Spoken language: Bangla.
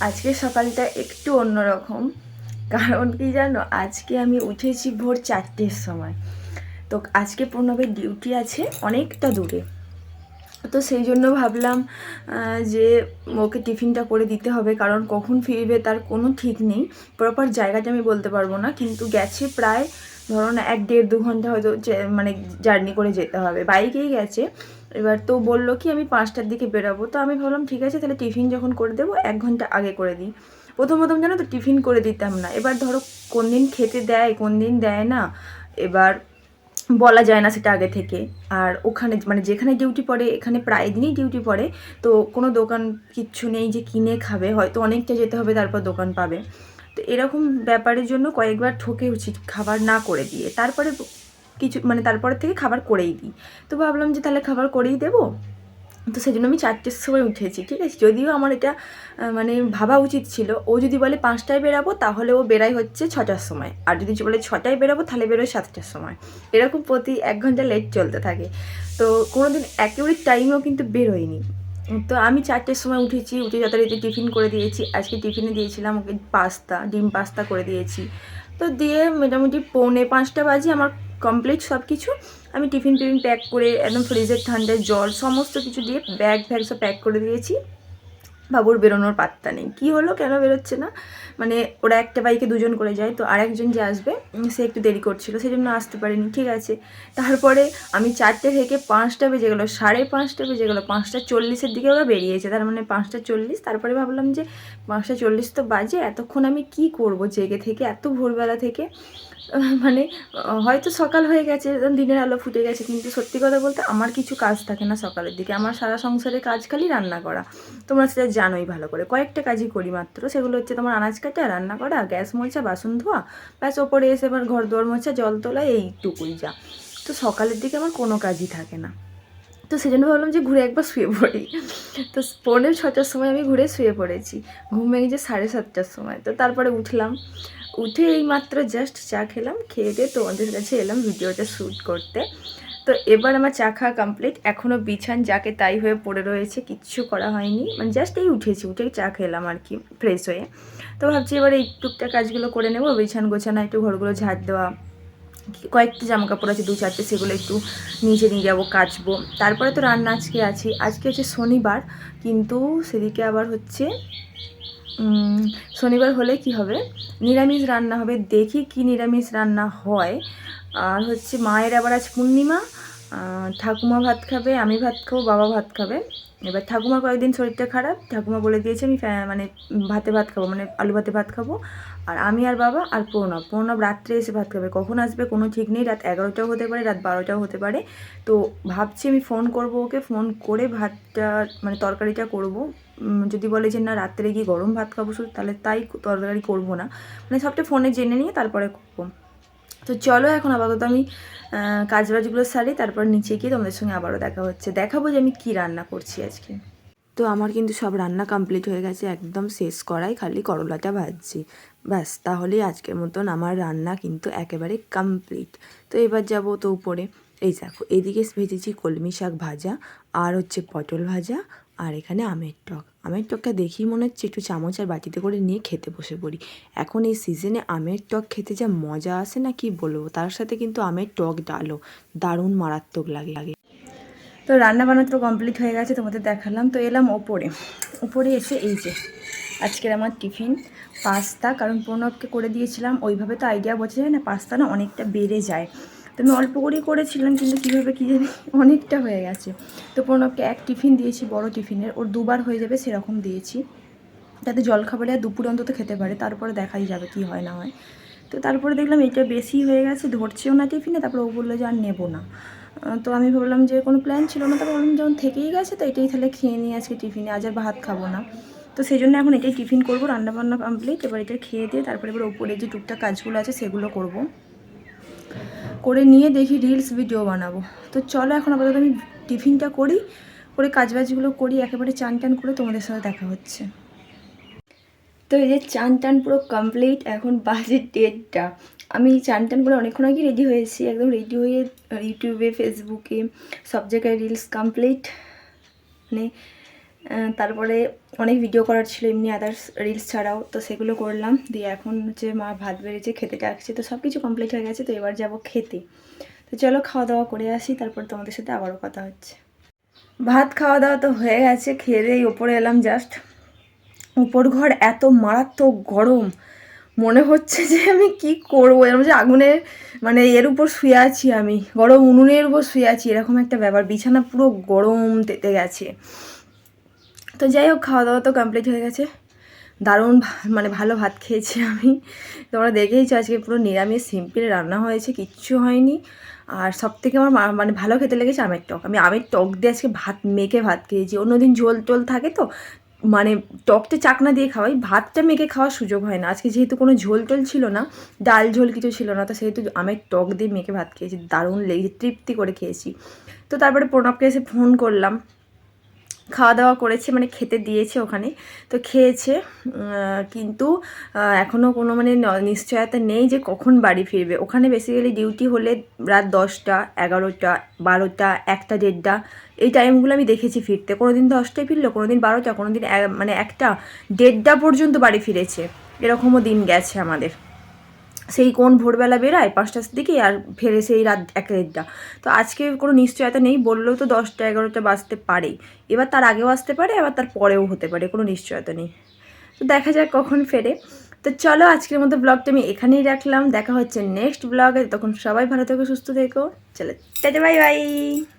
আজকে সকালটা একটু অন্যরকম। কারণ কি জানো, আজকে আমি উঠেছি ভোর চারটের সময়। তো আজকে প্রণবের ডিউটি আছে অনেকটা দূরে। তো সেই জন্য ভাবলাম যে ওকে টিফিনটা করে দিতে হবে, কারণ কখন ফিরবে তার কোনো ঠিক নেই। প্রপার জায়গাটা আমি বলতে পারব না, কিন্তু গেছে প্রায় ধরো না, এক দেড় দু ঘণ্টা হয়তো মানে জার্নি করে যেতে হবে। বাইকেই গেছে। এবার তো বলল কি, আমি পাঁচটার দিকে বেরোবো। তো আমি ভাবলাম, ঠিক আছে, তাহলে টিফিন যখন করে দেবো, এক ঘণ্টা আগে করে দিই। প্রথম প্রথম জানো তো, টিফিন করে দিতাম না। এবার ধরো, কোন দিন খেতে দেয়, কোন দিন দেয় না, এবার বলা যায় না সেটা আগে থেকে। আর ওখানে মানে যেখানে ডিউটি পড়ে, এখানে প্রায় দিনই ডিউটি পড়ে। তো কোনো দোকান কিচ্ছু নেই যে কিনে খাবে, হয়তো অনেকটা যেতে হবে, তারপর দোকান পাবে। তো এরকম ব্যাপারের জন্য কয়েকবার ঠকে উচিত খাবার না করে দিয়ে। তারপরে কিছু মানে তারপরে থেকে খাবার করেই দিই। তো ভাবলাম যে তাহলে খাবার করেই দেবো। তো সেই জন্য আমি চারটের সময় উঠেছি, ঠিক আছে? যদিও আমার এটা মানে ভাবা উচিত ছিল। ও যদি বলে পাঁচটায় বেরাবো, তাহলে ও বেরাই হচ্ছে ছটার সময়। আর যদি বলে ছটায় বেরাবো, তাহলে বেরোয় সাতটার সময়। এরকম প্রতি এক ঘণ্টা লেট চলতে থাকে। তো কোনো দিন একেবারে টাইমেও কিন্তু বেরোয়নি। তো আমি চারটের সময় উঠেছি, উঠে যথারীতি টিফিন করে দিয়েছি। আজকে টিফিনে দিয়েছিলাম ওকে পাস্তা, ডিম পাস্তা করে দিয়েছি। তো দিয়ে মোটামুটি পৌনে পাঁচটা বাজে আমার কমপ্লিট সব কিছু আমি টিফিন টিফিন প্যাক করে একদম ফ্রিজের ঠান্ডায় জল সমস্ত কিছু দিয়ে ব্যাগ ফ্যাগ সব প্যাক করে দিয়েছি। বাবুর বেরোনোর পাত্তা নেই। কী হলো? কেন বেরোচ্ছে না? মানে ওরা একটা বাইকে দুজন করে যায়, তো আরেকজন যে আসবে, সে একটু দেরি করছিল সেই জন্য আসতে পারেনি। ঠিক আছে। তারপরে আমি চারটে থেকে পাঁচটা বেজে গেলো, সাড়ে পাঁচটা বেজে গেলো, পাঁচটা চল্লিশের দিকে ওরা বেরিয়েছে। তার মানে পাঁচটা চল্লিশ। তারপরে ভাবলাম যে পাঁচটা চল্লিশ তো বাজে, এতক্ষণ আমি কি করব জেগে থেকে? এত ভোরবেলা থেকে। মানে হয়তো সকাল হয়ে গেছে, দিনের আলো ফুটে গেছে, কিন্তু সত্যি কথা বলতে আমার কিছু কাজ থাকে না সকালের দিকে। আমার সারা সংসারে কাজ খালি রান্না করা। তোমরা সেটা জানোই ভালো করে। কয়েকটা কাজই করি মাত্র। সেগুলো হচ্ছে তোমার আনাজ কাটা, রান্না করা, গ্যাস মোছা, বাসন ধোয়া। ব্যাস, ওপরে এসে এবার ঘর দুয়ার মোছা, জল তোলা, এইটুকুই যা। তো সকালের দিকে আমার কোনো কাজই থাকে না। তো সেই জন্য ভাবলাম যে ঘুরে একবার শুয়ে পড়ি। তো পৌনে ছটার সময় আমি ঘুরে শুয়ে পড়েছি। ঘুম ভেঙেছে সাড়ে সাতটার সময়। তো তারপরে উঠলাম। উঠে এই মাত্র জাস্ট চা খেলাম, খেয়ে দিয়ে তোমাদের কাছে এলাম ভিডিওটা শ্যুট করতে। তো এবার আমার চা খাওয়া কমপ্লিট এখনও বিছান যাকে তাই হয়ে পড়ে রয়েছে, কিচ্ছু করা হয়নি। মানে জাস্ট এই উঠেছি, উঠে চা খেলাম আর কি ফ্রেশ হয়ে। তো ভাবছি এবার এই টুকটাক কাজগুলো করে নেব, বিছান গোছানো, একটু ঘরগুলো ঝাড় দেওয়া। কয়েকটি জামা কাপড় আছে, দু চারটে, সেগুলো একটু নিচে নিয়ে যাব, কাচবো। তারপরে তো রান্না আজকে আছি। আজকে হচ্ছে শনিবার, কিন্তু সেদিকে আবার হচ্ছে শনিবার হলে কি হবে? নিরামিষ রান্না হবে। দেখি কি নিরামিষ রান্না হয়। আর হচ্ছে মায়ের আবার আজ পূর্ণিমা ঠাকুমা ভাত খাবে, আমি ভাত খাব, বাবা ভাত খাবে। এবার ঠাকুমার কয়েকদিন শরীরটা খারাপ, ঠাকুমা বলে দিয়েছে আমি মানে ভাতে ভাত খাব মানে আলু ভাতে ভাত খাব। আর আমি আর বাবা আর প্রণব প্রণব রাত্রে এসে ভাত খাবে। কখন আসবে কোনো ঠিক নেই, রাত এগারোটাও হতে পারে, রাত বারোটাও হতে পারে। তো ভাবছি আমি ফোন করব ওকে, ফোন করে ভাতটা মানে তরকারিটা করব। যদি বলে যে না রাত্রে গিয়ে গরম ভাত খাব শুধু, তাহলে তাই তরকারি করব না। মানে সবটা ফোনে জেনে নিয়ে তারপরে করব। তো চলো এখন আপাতত আমি কাজবাজগুলো সারি, তারপর নিচে গিয়ে তোমাদের সঙ্গে আবারও দেখা হচ্ছে। দেখাবো যে আমি কি রান্না করছি আজকে। তো আমার কিন্তু সব রান্না কমপ্লিট হয়ে গেছে, একদম শেষ করাই, খালি করলাটা ভাজছি। ব্যাস, তাহলেই আজকের মতন আমার রান্না কিন্তু একেবারে কমপ্লিট তো এবার যাব তো উপরে। এই দেখো, এদিকে ভেজেছি কলমি শাক ভাজা, আর হচ্ছে পটল ভাজা, আর এখানে আমের টক। আমের টকটা দেখেই মনে হচ্ছে একটু চামচ আর বাটিতে করে নিয়ে খেতে বসে পড়ি। এখন এই সিজনে আমের টক খেতে যা মজা আসে না কি বলব? তার সাথে কিন্তু আমের টক ডালও দারুণ মারাত্মক লাগে। লাগে তো রান্না বান্না তো কমপ্লিট হয়ে গেছে, তোমাদের দেখালাম। তো এলাম ওপরে। ওপরে এসে এই যে, আজকের আমার টিফিন। পাস্তা, কারণ প্রণবকে করে দিয়েছিলাম। ওইভাবে তো আইডিয়া বোঝা যায় না, পাস্তা না অনেকটা বেড়ে যায়। তো আমি অল্প করেই করেছিলাম, কিন্তু কীভাবে কী জানি অনেকটা হয়ে গেছে। তো প্রণবকে এক টিফিন দিয়েছি, বড় টিফিনের। ওর দুবার হয়ে যাবে সেরকম দিয়েছি। যাতে জলখাবারে আর দুপুর অন্তত খেতে পারে, তারপরে দেখাই যাবে কি হয় না হয়। তো তারপরে দেখলাম এটা বেশি হয়ে গেছে, ধরছেও না টিফিনে, তারপরে ও বলল যে আর নেব না। তো আমি ভাবলাম যে কোনো প্ল্যান ছিল না, তারপর ভাবলাম যখন থেকেই গেছে, তো এটাই তাহলে খেয়ে নিয়ে আজকে টিফিনে, আজ আর ভাত খাব না। তো সেই জন্য এখন এটাই টিফিন করব, রান্নাবান্না কমপ্লিট এবার এটা খেয়ে দিয়ে তারপরে এবার ওপরে যে টুকটাক কাজগুলো আছে, সেগুলো করব। করে নিয়ে দেখি রিলস ভিডিও বানাবো। তো চলো এখন আপাতত আমি টিফিনটা করি, করে কাজবাজগুলো করি, একেবারে চান টান করে তোমাদের সাথে দেখা হচ্ছে। তো এই যে চান টান পুরো কমপ্লিট এখন বাজে ডেটটা আমি চান টান করে অনেকক্ষণ আগে রেডি হয়েছি, একদম রেডি হয়ে ইউটিউবে ফেসবুকে সব জায়গায় রিলস কমপ্লিট মানে তারপরে অনেক ভিডিও করার ছিল, এমনি আদার্স রিলস ছাড়াও। তো সেগুলো করলাম, দিয়ে এখন হচ্ছে মা ভাত বেড়েছে, খেতে ডাকছে, তো সব কিছু কমপ্লিট হয়ে গেছে, তো এবার যাব খেতে। তো চলো খাওয়া দাওয়া করে আসি, তারপর তোমাদের সাথে আবারও কথা হচ্ছে। ভাত খাওয়া দাওয়া তো হয়ে গেছে, খেয়ে দিয়ে ওপরে এলাম জাস্ট উপর ঘর এত মারাত্মক গরম, মনে হচ্ছে যে আমি কি করব? এরকম যে আগুনের মানে এর উপর শুয়ে আছি আমি, গরম উনুনের উপর শুয়ে আছি, এরকম একটা ব্যাপার। বিছানা পুরো গরম তেতে গেছে। তো যাই হোক খাওয়া দাওয়া তো কমপ্লিট হয়ে গেছে। দারুণ মানে ভালো ভাত খেয়েছি আমি। তোমরা দেখেইছো আজকে পুরো নিরামিষ, সিম্পল রান্না হয়েছে, কিচ্ছু হয়নি। আর সব থেকে আমার মানে ভালো খেতে লেগেছে আমের টক। আমি আমের টক দিয়ে আজকে ভাত, মেখে ভাত খেয়েছি। অন্যদিন ঝোল টোল থাকে তো মানে টকটা চাকনা দিয়ে খাওয়াই। ভাতটা মেখে খাওয়ার সুযোগ হয় না। আজকে যেহেতু কোনো ঝোল টোল ছিল না, ডাল ঝোল কিছু ছিল না, তো সেহেতু আমের টক দিয়ে মেখে ভাত খেয়েছি। দারুণ লেগেছে তৃপ্তি করে খেয়েছি। তো তারপরে প্রণবকে এসে ফোন করলাম। খাওয়া দাওয়া করেছে মানে খেতে দিয়েছে ওখানে। তো খেয়েছে কিন্তু এখনও কোনো মানে নিশ্চয়তা নেই যে কখন বাড়ি ফিরবে। ওখানে বেসিক্যালি ডিউটি হলে রাত দশটা, এগারোটা, বারোটা, একটা, দেড়টা, এই টাইমগুলো আমি দেখেছি ফিরতে। কোনো দিন দশটায় ফিরলো কোনো দিন বারোটা কোনো দিন মানে একটা, দেড়টা পর্যন্ত বাড়ি ফিরেছে। এরকমও দিন গেছে আমাদের। সেই কোন ভোরবেলা বেরায়, পাঁচটার দিকে, আর ফেরে সেই রাত এক দেড়টা। তো আজকে কোনো নিশ্চয়তা নেই, বললেও তো দশটা এগারোটা বাজতে পারে এবার তার আগেও আসতে পারে, আবার তার পরেও হতে পারে, কোনো নিশ্চয়তা নেই। তো দেখা যাক কখন ফেরে। তো চলো আজকের মতো ব্লগটা আমি এখানেই রাখলাম। দেখা হচ্ছে নেক্সট ব্লগে। তখন সবাই ভালো থেকো, সুস্থ থেকো। চলো বাই বাই।